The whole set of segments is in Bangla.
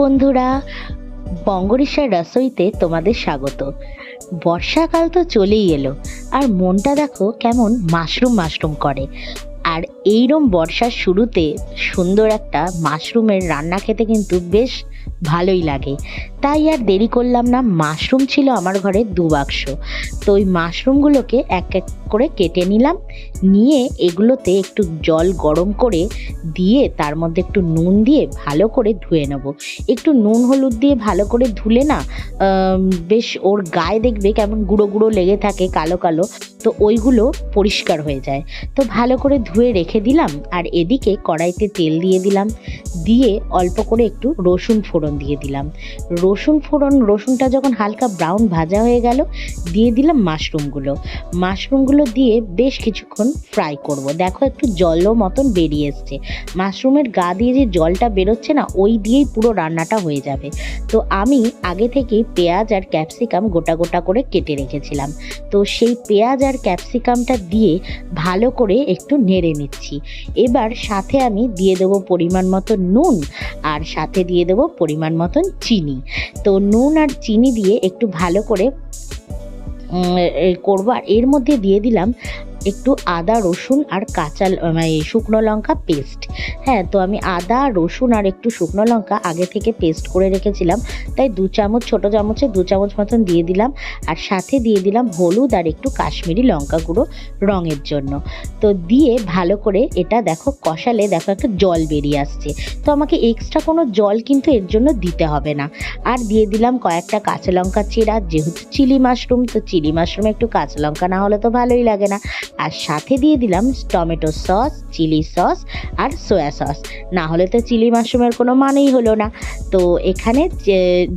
বন্ধুরা বঙ্গরিশার রসইতে তোমাদের স্বাগত। বর্ষাকাল তো চলেই এলো, আর মনটা দেখো কেমন মাশরুম মাশরুম করে। আর এইরম বর্ষার শুরুতে সুন্দর একটা মাশরুমের রান্না খেতে কিন্তু বেশ ভালোই লাগে। তাই আর দেরি করলাম না, মাশরুম ছিল আমার ঘরে দু বাক্স। তো ওই মাশরুমগুলোকে এক এক করে কেটে নিলাম, নিয়ে এগুলোতে একটু জল গরম করে দিয়ে তার মধ্যে একটু নুন দিয়ে ভালো করে ধুয়ে নেব। একটু নুন হলুদ দিয়ে ভালো করে ধুলে না বেশ ওর গায়ে দেখবে কেমন গুঁড়ো গুঁড়ো লেগে থাকে কালো কালো, তো ওইগুলো পরিষ্কার হয়ে যায়। তো ভালো করে ধুয়ে রেখে দিলাম আর এদিকে কড়াইতে তেল দিয়ে দিলাম। দিয়ে অল্প করে একটু রসুন ফোড়ন দিয়ে দিলাম। রসুন ফোড়ন, রসুনটা যখন হালকা ব্রাউন ভাজা হয়ে গেল, দিয়ে দিলাম মাশরুমগুলো। মাশরুমগুলো দিয়ে বেশ কিছুক্ষণ ফ্রাই করব। দেখো একটু জলও মতন বেরিয়ে এসছে। মাশরুমের গা দিয়ে যে জলটা বেরোচ্ছে না, ওই দিয়েই পুরো রান্নাটা হয়ে যাবে। তো আমি আগে থেকেই পেঁয়াজ আর ক্যাপসিকাম গোটা গোটা করে কেটে রেখেছিলাম। তো সেই পেঁয়াজ আর ক্যাপসিকামটা দিয়ে ভালো করে একটু নেড়ে নিচ্ছি। এবার সাথে আমি দিয়ে দেবো পরিমাণ মতো নুন আর সাথে দিয়ে দেবো পরিমাণ মতন চিনি। তো নুন আর চিনি দিয়ে একটু ভালো করে করব। আর এর মধ্যে দিয়ে দিলাম একটু আদা, রসুন আর কাঁচা মানে শুকনো লঙ্কা পেস্ট হ্যাঁ তো আমি আদা, রসুন আর একটু শুকনো লঙ্কা আগে থেকে পেস্ট করে রেখেছিলাম। তাই দু চামচ, ছোটো চামচে দু চামচ মতন দিয়ে দিলাম। আর সাথে দিয়ে দিলাম হলুদ আর একটু কাশ্মীরি লঙ্কা গুঁড়ো রঙের জন্য। তো দিয়ে ভালো করে এটা দেখো কষালে দেখো একটা জল বেরিয়ে আসছে। তো আমাকে এক্সট্রা কোনো জল কিন্তু এর জন্য দিতে হবে না। আর দিয়ে দিলাম কয়েকটা কাঁচা লঙ্কা চেরা, যেহেতু চিলি মাশরুম, তো চিলি মাশরুমে একটু কাঁচা লঙ্কা না হলে তো ভালোই লাগে না। আর সাথে দিয়ে দিলাম টমেটো সস, চিলি সস আর সয়া সস। না হলে তো চিলি মাশরুমের কোনো মানেই হলো না। তো এখানে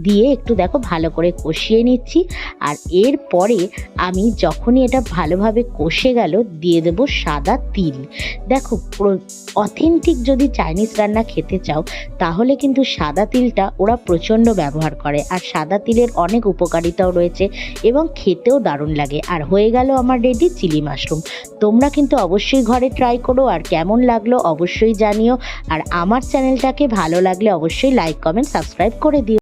দিয়ে একটু দেখো ভালো করে কষিয়ে নিচ্ছি। আর এরপরে আমি যখনই এটা ভালোভাবে কষে গেল, দিয়ে দেবো সাদা তিল। দেখো অথেন্টিক যদি চাইনিজ রান্না খেতে চাও, তাহলে কিন্তু সাদা তিলটা ওরা প্রচণ্ড ব্যবহার করে। আর সাদা তিলের অনেক উপকারিতাও রয়েছে এবং খেতেও দারুণ লাগে। আর হয়ে গেল আমার রেডি চিলি মাশরুম। তোমরা কিন্তু অবশ্যই ঘরে ট্রাই করো, আর কেমন লাগল অবশ্যই জানিও। আর আমার চ্যানেলটাকে ভালো লাগলে অবশ্যই লাইক কমেন্ট সাবস্ক্রাইব করে দিও।